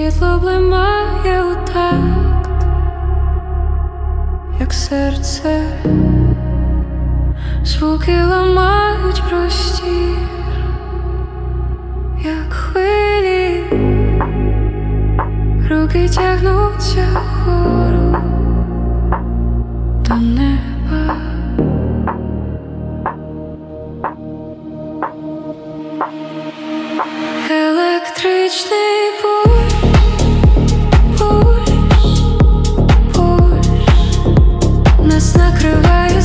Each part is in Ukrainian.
Світло блимає у такт, як серце, звуки ламають простір, як хвилі, руки тягнуться вгору до неба. нас накриває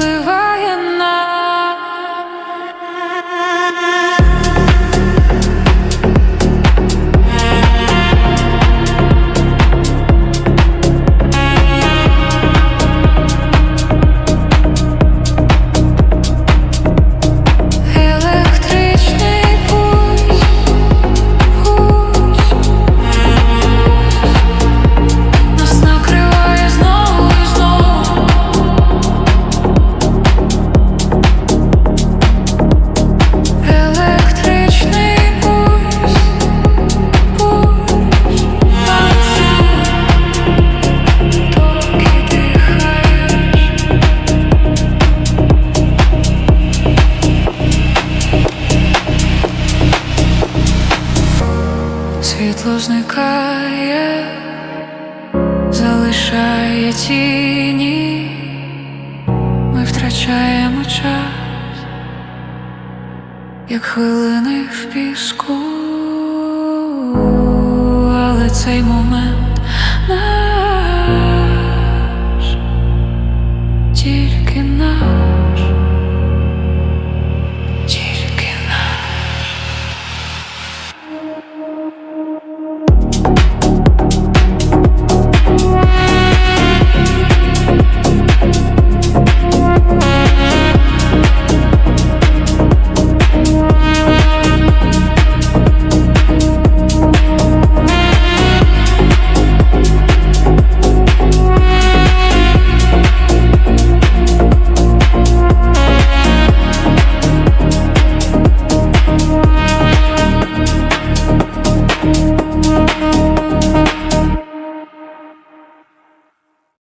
Як Світло зникає, залишає тіні, ми втрачаємо час, як хвилини в піску, але цей момент